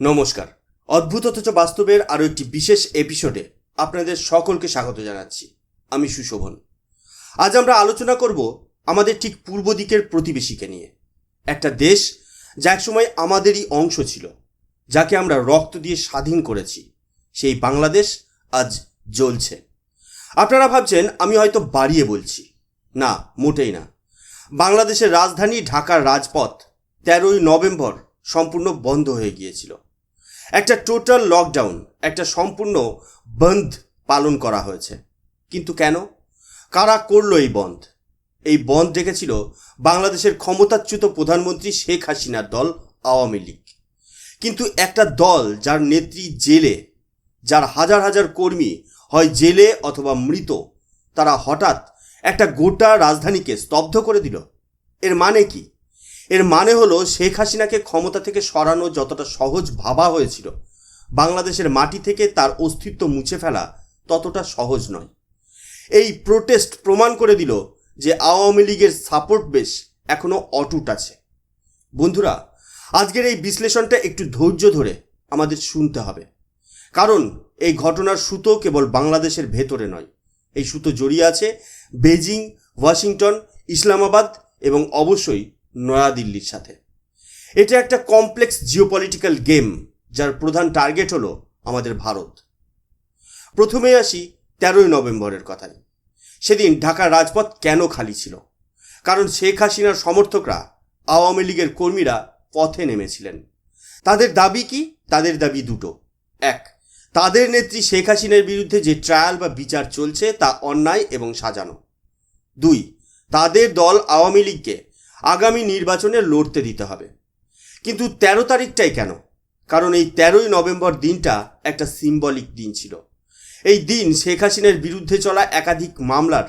নমস্কার। অদ্ভুত অথচ বাস্তবের আরও একটি বিশেষ এপিসোডে আপনাদের সকলকে স্বাগত জানাচ্ছি। আমি সুশোভন। আজ আমরা আলোচনা করব আমাদের ঠিক পূর্ব দিকের প্রতিবেশীকে নিয়ে। একটা দেশ যা একসময় আমাদেরই অংশ ছিল, যাকে আমরা রক্ত দিয়ে স্বাধীন করেছি। সেই বাংলাদেশ আজ জ্বলছে। আপনারা ভাবছেন, আমি হয়তো বাড়িয়ে বলছি। না, মোটেই না। বাংলাদেশের রাজধানী ঢাকার রাজপথ তেরোই নভেম্বর সম্পূর্ণ বন্ধ হয়ে গিয়েছিল। একটা টোটাল লকডাউন একটা সম্পূর্ণ বন্ধ পালন করা হয়েছে। কিন্তু কেন? কারা করল এই বন্ধ? এই বন্ধ ডেকেছিল বাংলাদেশের ক্ষমতাচ্যুত প্রধানমন্ত্রী শেখ হাসিনার দল, আওয়ামী লীগ। কিন্তু একটা দল যার নেত্রী জেলে, যার হাজার হাজার কর্মী হয় জেলে অথবা মৃত, তারা হঠাৎ একটা গোটা রাজধানীকে স্তব্ধ করে দিল। এর মানে কি? এর মানে হলো শেখ হাসিনাকে ক্ষমতা থেকে সরানো যতটা সহজ ভাবা হয়েছিল, বাংলাদেশের মাটি থেকে তার অস্তিত্ব মুছে ফেলা ততটা সহজ নয়। এই প্রোটেস্ট প্রমাণ করে দিল যে আওয়ামী লীগের সাপোর্ট বেশ এখনও অটুট আছে। বন্ধুরা, আজকের এই বিশ্লেষণটা একটু ধৈর্য ধরে আমাদের শুনতে হবে। কারণ এই ঘটনার সুতো কেবল বাংলাদেশের ভেতরে নয়, এই সুতো জড়িয়ে আছে বেজিং ওয়াশিংটন, ইসলামাবাদ এবং অবশ্যই নয়াদিল্লির সাথে। এটা একটা কমপ্লেক্স জিওপলিটিক্যাল গেম যার প্রধান টার্গেট হলো আমাদের ভারত। প্রথমে আসি তেরোই নভেম্বরের কথায় সেদিন ঢাকার রাজপথ কেন খালি ছিল? কারণ শেখ হাসিনার সমর্থকরা আওয়ামী লীগের কর্মীরা পথে নেমেছিলেন। তাদের দাবি কি? তাদের দাবি দুটো। এক, তাদের নেত্রী শেখ হাসিনার বিরুদ্ধে যে ট্রায়াল বা বিচার চলছে তা অন্যায় এবং সাজানো। দুই, তাদের দল আওয়ামী লীগকে আগামী নির্বাচনে লড়তে দিতে হবে। কিন্তু তেরো তারিখটাই কেন? কারণ এই তেরোই নভেম্বর দিনটা একটা সিম্বলিক দিন ছিল। এই দিন শেখ হাসিনার বিরুদ্ধে চলা একাধিক মামলার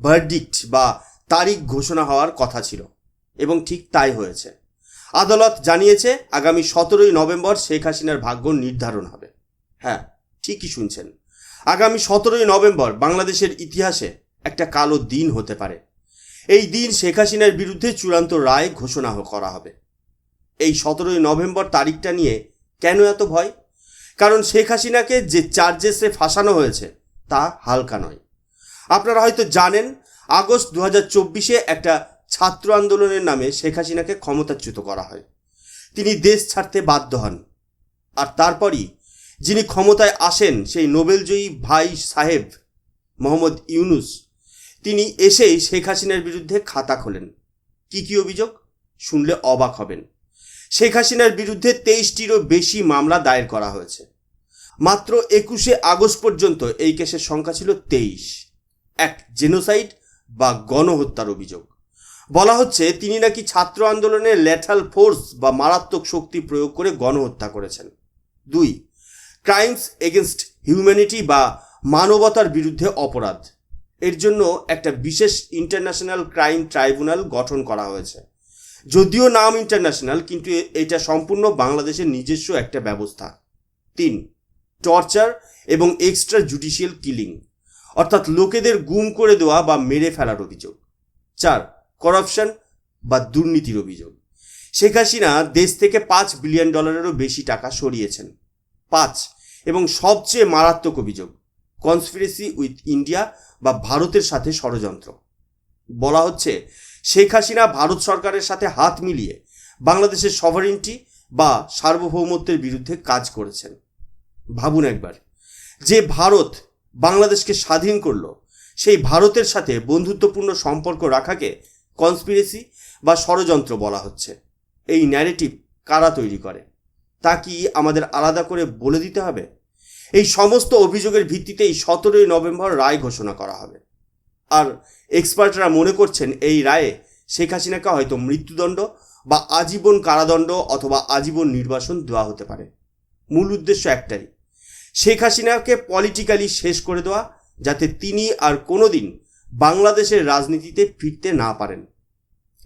ভার্ডিক্ট বা তারিখ ঘোষণা হওয়ার কথা ছিল এবং ঠিক তাই হয়েছে। আদালত জানিয়েছে, আগামী সতেরোই নভেম্বর শেখ হাসিনার ভাগ্য নির্ধারণ হবে। হ্যাঁ ঠিকই শুনছেন। আগামী সতেরোই নভেম্বর বাংলাদেশের ইতিহাসে একটা কালো দিন হতে পারে। এই দিন শেখ হাসিনার বিরুদ্ধে চূড়ান্ত রায় ঘোষণা করা হবে। এই সতেরোই নভেম্বর তারিখটা নিয়ে কেন এত ভয়? কারণ শেখ হাসিনাকে যে চার্জেসে ফাঁসানো হয়েছে, তা হালকা নয়। আপনারা হয়তো জানেন, আগস্ট দু হাজার চব্বিশে একটা ছাত্র আন্দোলনের নামে শেখ হাসিনাকে ক্ষমতাচ্যুত করা হয়। তিনি দেশ ছাড়তে বাধ্য হন। আর তারপরই যিনি ক্ষমতায় আসেন, সেই নোবেলজয়ী ভাই সাহেব মোহাম্মদ ইউনুস তিনি এসেই শেখ হাসিনার বিরুদ্ধে খাতা খোলেন। কি কি অভিযোগ? শুনলে অবাক হবেন। শেখ হাসিনার বিরুদ্ধে তেইশটিরও বেশি মামলা দায়ের করা হয়েছে। মাত্র একুশে আগস্ট পর্যন্ত এই কেসের সংখ্যা ছিল তেইশ। এক, জেনোসাইড বা গণহত্যার অভিযোগ। বলা হচ্ছে, তিনি নাকি ছাত্র আন্দোলনে ল্যাথাল ফোর্স বা মারাত্মক শক্তি প্রয়োগ করে গণহত্যা করেছেন। দুই, ক্রাইমস এগেনস্ট হিউম্যানিটি বা মানবতার বিরুদ্ধে অপরাধ। এর জন্য একটা বিশেষ ইন্টারন্যাশনাল ক্রাইম ট্রাইব্যুনাল গঠন করা হয়েছে। যদিও নাম ইন্টারন্যাশনাল কিন্তু এটা সম্পূর্ণ বাংলাদেশের নিজস্ব একটা ব্যবস্থা। তিন টর্চার এবং এক্সট্রা জুডিশিয়াল কিলিং অর্থাৎ লোকেদের গুম করে দেওয়া বা মেরে ফেলার অভিযোগ। চার করাপশন বা দুর্নীতির অভিযোগ। শেখ হাসিনা দেশ থেকে পাঁচ বিলিয়ন ডলারেরও বেশি টাকা সরিয়েছেন। পাঁচ, এবং সবচেয়ে মারাত্মক অভিযোগ কনস্পিরেসি উইথ ইন্ডিয়া বা ভারতের সাথে ষড়যন্ত্র। বলা হচ্ছে, শেখ হাসিনা ভারত সরকারের সাথে হাত মিলিয়ে বাংলাদেশের সভারেন্টি বা সার্বভৌমত্বের বিরুদ্ধে কাজ করেছেন। ভাবুন একবার, যে ভারত বাংলাদেশকে স্বাধীন করল, সেই ভারতের সাথে বন্ধুত্বপূর্ণ সম্পর্ক রাখাকে কনস্পিরেসি বা ষড়যন্ত্র বলা হচ্ছে। এই ন্যারেটিভ কারা তৈরি করে? তা কি আমাদের আলাদা করে বলে দিতে হবে? এই সমস্ত অভিযোগের ভিত্তিতেই সতেরোই নভেম্বর রায় ঘোষণা করা হবে। আর এক্সপার্টরা মনে করছেন এই রায়ে শেখ হাসিনাকে হয়তো মৃত্যুদণ্ড বা আজীবন কারাদণ্ড অথবা আজীবন নির্বাসন দেওয়া হতে পারে। মূল উদ্দেশ্য একটাই, শেখ হাসিনাকে পলিটিক্যালি শেষ করে দেওয়া যাতে তিনি আর কোনোদিন বাংলাদেশের রাজনীতিতে ফিরতে না পারেন।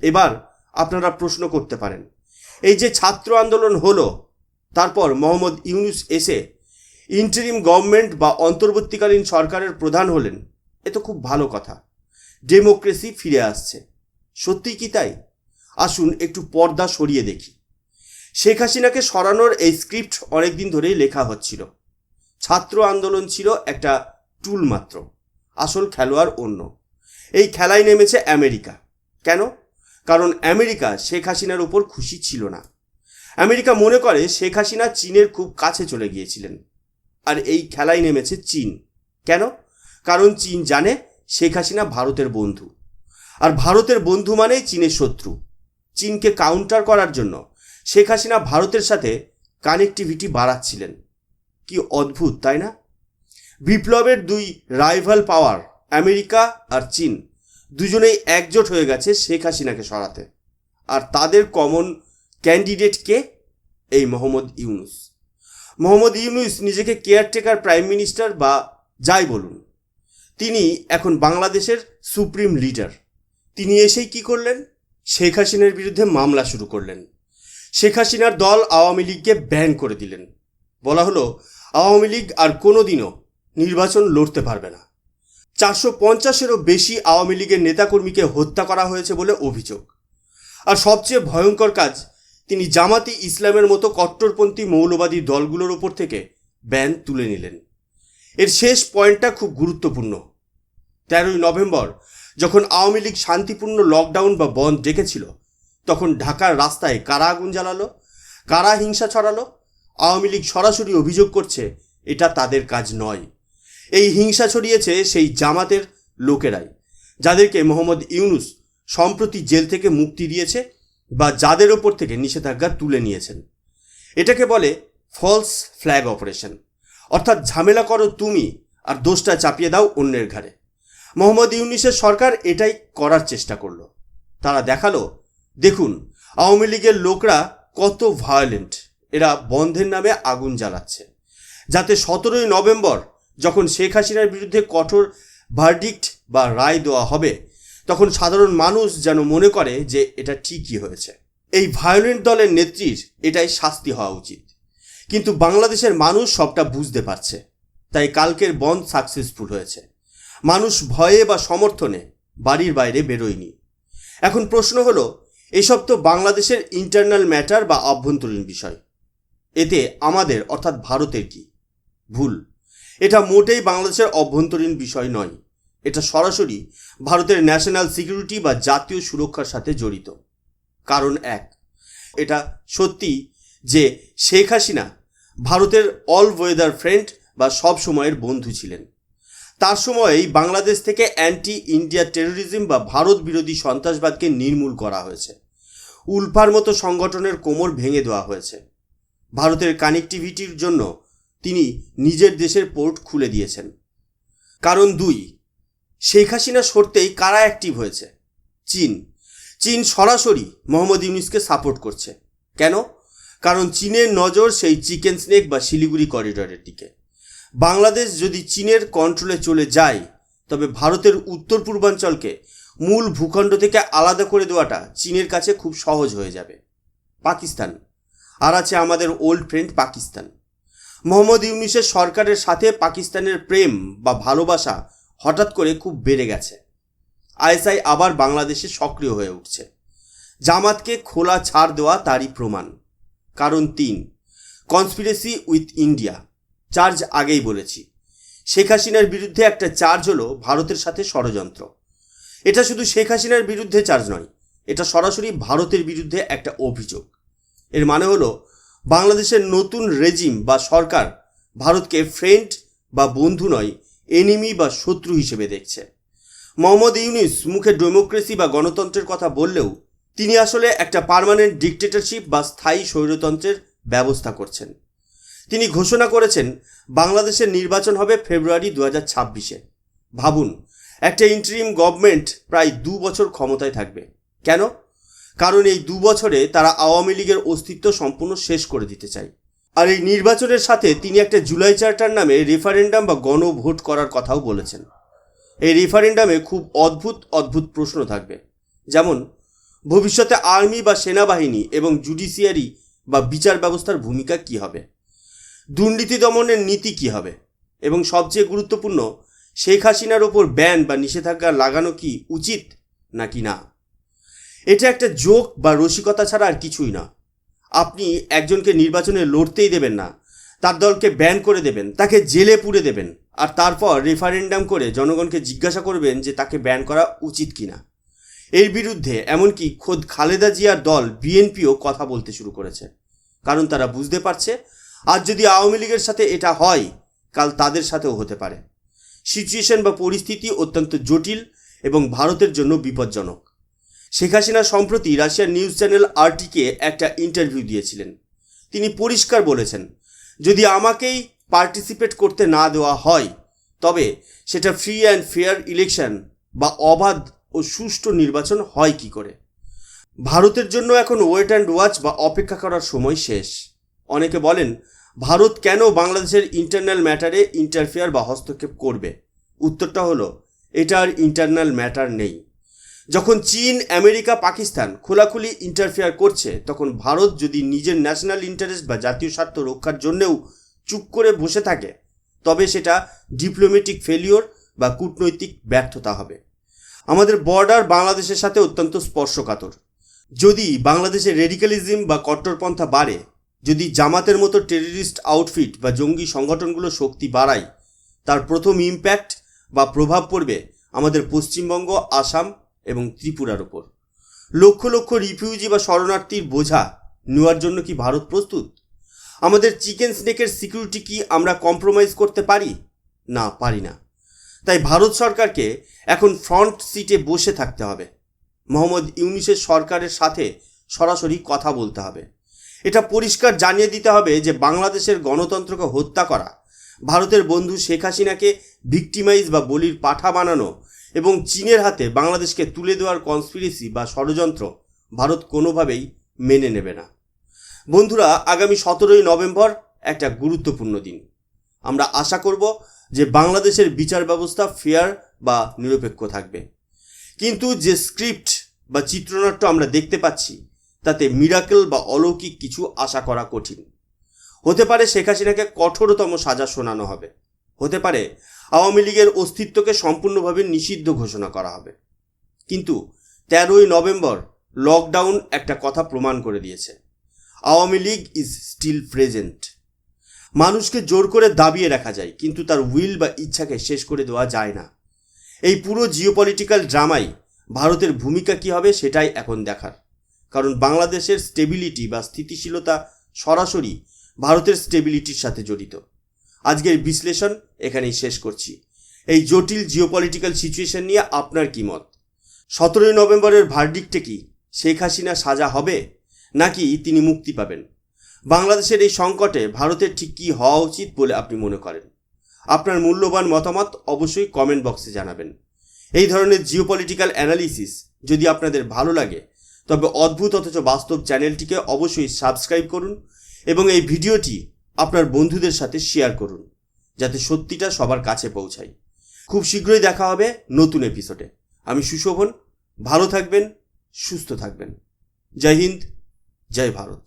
এবার আপনারা প্রশ্ন করতে পারেন, এই যে ছাত্র আন্দোলন হলো, তারপর মোহাম্মদ ইউনুস এসে ইন্টারিম গভর্নমেন্ট বা অন্তর্বর্তীকালীন সরকারের প্রধান হলেন, এ তো খুব ভালো কথা। ডেমোক্রেসি ফিরে আসছে। সত্যিই কি তাই? আসুন একটু পর্দা সরিয়ে দেখি। শেখ হাসিনাকে সরানোর এই স্ক্রিপ্ট অনেকদিন ধরেই লেখা হচ্ছিল। ছাত্র আন্দোলন ছিল একটা টুল মাত্র, আসল খেলোয়াড় অন্য। এই খেলায় নেমেছে আমেরিকা। কেন? কারণ আমেরিকা শেখ হাসিনার উপর খুশি ছিল না। আমেরিকা মনে করে শেখ হাসিনা চীনের খুব কাছে চলে গিয়েছিলেন। আর এই খেলায় নেমেছে চীন। কেন? কারণ চীন জানে শেখ হাসিনা ভারতের বন্ধু। আর ভারতের বন্ধু মানেই চীনের শত্রু। চীনকে কাউন্টার করার জন্য শেখ হাসিনা ভারতের সাথে কানেক্টিভিটি বাড়াচ্ছিলেন। কি অদ্ভুত, তাই না? বিপ্লবের দুই রাইভাল পাওয়ার আমেরিকা আর চীন, দুজনেই একজোট হয়ে গেছে শেখ হাসিনাকে সরাতে। আর তাদের কমন ক্যান্ডিডেট কে? এই মোহাম্মদ ইউনুস। মোহাম্মদ ইউনুস নিজেকে কেয়ারটেকার প্রাইম মিনিস্টার বা যাই বলুন, তিনি এখন বাংলাদেশের সুপ্রিম লিডার। তিনি এসেই কি করলেন? শেখ হাসিনার বিরুদ্ধে মামলা শুরু করলেন। শেখ হাসিনার দল আওয়ামী লীগকে ব্যান করে দিলেন। বলা হলো, আওয়ামী লীগ আর কোনো দিনও নির্বাচন লড়তে পারবে না। চারশো পঞ্চাশেরও বেশি আওয়ামী লীগের নেতাকর্মীকে হত্যা করা হয়েছে বলে অভিযোগ। আর সবচেয়ে ভয়ঙ্কর কাজ তিনি জামাতি ইসলামের মতো কট্টরপন্থী মৌলবাদী দলগুলোর ওপর থেকে ব্যান তুলে নিলেন। এর শেষ পয়েন্টটা খুব গুরুত্বপূর্ণ। তেরোই নভেম্বর, যখন আওয়ামী লীগ শান্তিপূর্ণ লকডাউন বা বন্ধ ডেকেছিল, তখন ঢাকার রাস্তায় কারা আগুন জ্বালালো, কারা হিংসা ছড়ালো, আওয়ামী লীগ সরাসরি অভিযোগ করছে এটা তাদের কাজ নয়। এই হিংসা ছড়িয়েছে সেই জামাতের লোকেরাই, যাদেরকে মোহাম্মদ ইউনুস সম্প্রতি জেল থেকে মুক্তি দিয়েছে বা যাদের ওপর থেকে নিষেধাজ্ঞা তুলে নিয়েছেন। এটাকে বলে ফলস ফ্ল্যাগ অপারেশন অর্থাৎ ঝামেলা করো তুমি আর দোষটা চাপিয়ে দাও অন্যের ঘাড়ে। মোহাম্মদ ইউনিসের সরকার এটাই করার চেষ্টা করল। তারা দেখাল, দেখুন, আওয়ামী লীগের লোকরা কত ভায়োলেন্ট এরা বন্ধের নামে আগুন জ্বালাচ্ছে। যাতে সতেরোই নভেম্বর যখন শেখ হাসিনার বিরুদ্ধে কঠোর ভার্ডিক্ট বা রায় দেওয়া হবে তখন সাধারণ মানুষ যেন মনে করে যে এটা ঠিকই হয়েছে। এই ভায়োলেন্ট দলের নেত্রীর এটাই শাস্তি হওয়া উচিত। কিন্তু বাংলাদেশের মানুষ সবটা বুঝতে পারছে। তাই কালকের বন্ধ সাকসেসফুল হয়েছে। মানুষ ভয়ে বা সমর্থনে বাড়ির বাইরে বেরোয়নি। এখন প্রশ্ন হলো, এসব তো বাংলাদেশের ইন্টারনাল ম্যাটার বা অভ্যন্তরীণ বিষয়। এতে আমাদের, অর্থাৎ ভারতের কি? ভুল। এটা মোটেই বাংলাদেশের অভ্যন্তরীণ বিষয় নয়। এটা সরাসরি ভারতের ন্যাশনাল সিকিউরিটি বা জাতীয় সুরক্ষার সাথে জড়িত। কারণ এক, এটা সত্যি যে শেখ হাসিনা ভারতের অল ওয়েদার ফ্রেন্ড বা সব সময়ের বন্ধু ছিলেন। তার সময়েই বাংলাদেশ থেকে অ্যান্টি ইন্ডিয়া টেরোরিজম বা ভারত বিরোধী সন্ত্রাসবাদকে নির্মূল করা হয়েছে। উলফার মতো সংগঠনের কোমর ভেঙে দেওয়া হয়েছে। ভারতের কানেক্টিভিটির জন্য তিনি নিজের দেশের পোর্ট খুলে দিয়েছেন। কারণ দুই শেখ হাসিনা সরতেই কারা অ্যাক্টিভ হয়েছে? চীন। চীন সরাসরি মোহাম্মদ ইউনিসকে সাপোর্ট করছে। কেন? কারণ চীনের নজর সেই চিকেন স্নেক বা শিলিগুড়ি করিডরের দিকে। বাংলাদেশ যদি চীনের কন্ট্রোলে চলে যায়, তবে ভারতের উত্তর পূর্বাঞ্চলকে মূল ভূখণ্ড থেকে আলাদা করে দেওয়াটা চীনের কাছে খুব সহজ হয়ে যাবে। পাকিস্তান। আর আছে আমাদের ওল্ড ফ্রেন্ড পাকিস্তান। মোহাম্মদ ইউনিসের সরকারের সাথে পাকিস্তানের প্রেম বা ভালোবাসা হঠাৎ করে খুব বেড়ে গেছে। আইএসআই আবার বাংলাদেশে সক্রিয় হয়ে উঠছে। জামাতকে খোলা ছাড় দেওয়া তারই প্রমাণ। কারণ তিন কনস্পিরেসি উইথ ইন্ডিয়া চার্জ আগেই বলেছি। শেখ হাসিনার বিরুদ্ধে একটা চার্জ হলো ভারতের সাথে ষড়যন্ত্র। এটা শুধু শেখ হাসিনার বিরুদ্ধে চার্জ নয়, এটা সরাসরি ভারতের বিরুদ্ধে একটা অভিযোগ। এর মানে হলো, বাংলাদেশের নতুন রেজিম বা সরকার ভারতকে ফ্রেন্ড বা বন্ধু নয় এনিমি বা শত্রু হিসেবে দেখছে। মোহাম্মদ ইউনিস মুখে ডেমোক্রেসি বা গণতন্ত্রের কথা বললেও তিনি আসলে একটা পার্মানেন্ট ডিকটেটরশিপ বা স্থায়ী স্বৈরতন্ত্রের ব্যবস্থা করছেন। তিনি ঘোষণা করেছেন, বাংলাদেশের নির্বাচন হবে ফেব্রুয়ারি দু হাজার ছাব্বিশে। ভাবুন, একটা ইন্টারিম গভর্নমেন্ট প্রায় দু বছর ক্ষমতায় থাকবে। কেন? কারণ এই দু বছরে তারা আওয়ামী লীগের অস্তিত্ব সম্পূর্ণ শেষ করে দিতে চায়। আর এই নির্বাচনের সাথে তিনি একটা জুলাই চার্টার নামে রেফারেন্ডাম বা গণভোট করার কথাও বলেছেন। এই রেফারেন্ডামে খুব অদ্ভুত অদ্ভুত প্রশ্ন থাকবে। যেমন, ভবিষ্যতে আর্মি বা সেনাবাহিনী এবং জুডিশিয়ারি বা বিচার ব্যবস্থার ভূমিকা কী হবে? দুর্নীতি দমনের নীতি কী হবে? এবং সবচেয়ে গুরুত্বপূর্ণ, শেখ হাসিনার ওপর ব্যান বা নিষেধাজ্ঞা লাগানো কি উচিত নাকি না? এটা একটা জোক বা রসিকতা ছাড়া আর কিছুই না। আপনি একজনকে নির্বাচনে লড়তেই দেবেন না। তার দলকে ব্যান করে দেবেন, তাকে জেলে পুরে দেবেন, আর তারপর রেফারেন্ডাম করে জনগণকে জিজ্ঞাসা করবেন যে তাকে ব্যান করা উচিত কিনা। এর বিরুদ্ধে এমনকি খোদ খালেদা জিয়ার দল বিএনপিও কথা বলতে শুরু করেছে। কারণ তারা বুঝতে পারছে আজ যদি আওয়ামী লীগের সাথে এটা হয়, কাল তাদের সাথেও হতে পারে। সিচুয়েশন বা পরিস্থিতি অত্যন্ত জটিল এবং ভারতের জন্য বিপজ্জনক। শেখ হাসিনা সম্প্রতি রাশিয়ার নিউজ চ্যানেল আরটিকে একটা ইন্টারভিউ দিয়েছিলেন। তিনি পরিষ্কার বলেছেন, যদি আমাকেই পার্টিসিপেট করতে না দেওয়া হয়, তবে সেটা ফ্রি অ্যান্ড ফেয়ার ইলেকশন বা অবাধ ও সুষ্ঠু নির্বাচন হয় কি করে? ভারতের জন্য এখন ওয়েট অ্যান্ড ওয়াচ বা অপেক্ষা করার সময় শেষ। অনেকে বলেন, ভারত কেন বাংলাদেশের ইন্টারনাল ম্যাটারে ইন্টারফেয়ার বা হস্তক্ষেপ করবে? উত্তরটা হলো এটার ইন্টারনাল ম্যাটার নেই। যখন চীন, আমেরিকা, পাকিস্তান খোলাখুলি ইন্টারফেয়ার করছে, তখন ভারত যদি নিজের ন্যাশনাল ইন্টারেস্ট বা জাতীয় স্বার্থ রক্ষার জন্যেও চুপ করে বসে থাকে, তবে সেটা ডিপ্লোম্যাটিক ফেলিওর বা কূটনৈতিক ব্যর্থতা হবে। আমাদের বর্ডার বাংলাদেশের সাথে অত্যন্ত স্পর্শকাতর। যদি বাংলাদেশে রেডিক্যালিজম বা কট্টরপন্থা বাড়ে, যদি জামাতের মতো টেররিস্ট আউটফিট বা জঙ্গি সংগঠনগুলো শক্তি বাড়ায়, তার প্রথম ইম্প্যাক্ট বা প্রভাব পড়বে আমাদের পশ্চিমবঙ্গ, আসাম এবং ত্রিপুরার ওপর লক্ষ লক্ষ রিফিউজি বা শরণার্থীর বোঝা নেওয়ার জন্য কি ভারত প্রস্তুত? আমাদের চিকেন স্নেকের সিকিউরিটি কি আমরা কম্প্রোমাইজ করতে পারি? না পারি না। তাই ভারত সরকারকে এখন ফ্রন্ট সিটে বসে থাকতে হবে। মোহাম্মদ ইউনিসের সরকারের সাথে সরাসরি কথা বলতে হবে। এটা পরিষ্কার জানিয়ে দিতে হবে যে বাংলাদেশের গণতন্ত্রকে হত্যা করা, ভারতের বন্ধু শেখ হাসিনাকে ভিকটিমাইজ বা বলির পাঠা বানানো এবং চীনের হাতে বাংলাদেশকে তুলে দেওয়ার কনস্পিরেসি বা ষড়যন্ত্র ভারত কোনোভাবেই মেনে নেবে না। বন্ধুরা, আগামী সতেরোই নভেম্বর একটা গুরুত্বপূর্ণ দিন। আমরা আশা করব যে বাংলাদেশের বিচার ব্যবস্থা ফেয়ার বা নিরপেক্ষ থাকবে। কিন্তু যে স্ক্রিপ্ট বা চিত্রনাট্য আমরা দেখতে পাচ্ছি, তাতে মিরাকেল বা অলৌকিক কিছু আশা করা কঠিন। হতে পারে শেখ হাসিনাকে কঠোরতম সাজা শোনানো হবে। হতে পারে আওয়ামী লীগের অস্তিত্বকে সম্পূর্ণভাবে নিষিদ্ধ ঘোষণা করা হবে। কিন্তু তেরোই নভেম্বর লকডাউন একটা কথা প্রমাণ করে দিয়েছে। Awami League is still present মানুষকে জোর করে দাবিয়ে রাখা যায়, কিন্তু তার উইল বা ইচ্ছাকে শেষ করে দেওয়া যায় না। এই পুরো জিওপলিটিক্যাল ড্রামাই ভারতের ভূমিকা কী হবে সেটাই এখন দেখার। কারণ বাংলাদেশের স্টেবিলিটি বা স্থিতিশীলতা সরাসরি ভারতের স্টেবিলিটির সাথে জড়িত। আজকের বিশ্লেষণ এখানেই শেষ করছি। এই জটিল জিওপলিটিক্যাল সিচুয়েশন নিয়ে আপনার কি মত? সতেরোই নভেম্বরের ভার্ডিক্টে কি শেখ হাসিনা সাজা হবে, নাকি তিনি মুক্তি পাবেন? বাংলাদেশের এই সংকটে ভারতের ঠিক কী হওয়া উচিত বলে আপনি মনে করেন? আপনার মূল্যবান মতামত অবশ্যই কমেন্ট বক্সে জানাবেন। এই ধরনের জিওপলিটিক্যাল অ্যানালিসিস যদি আপনাদের ভালো লাগে, তবে অদ্ভুত অথচ বাস্তব চ্যানেলটিকে অবশ্যই সাবস্ক্রাইব করুন এবং এই ভিডিওটি আপনার বন্ধুদের সাথে শেয়ার করুন, যাতে সত্যিটা সবার কাছে পৌঁছায়। খুব শীঘ্রই দেখা হবে নতুন এপিসোডে আমি সুশোভন, ভালো থাকবেন, সুস্থ থাকবেন। জয় হিন্দ, জয় ভারত।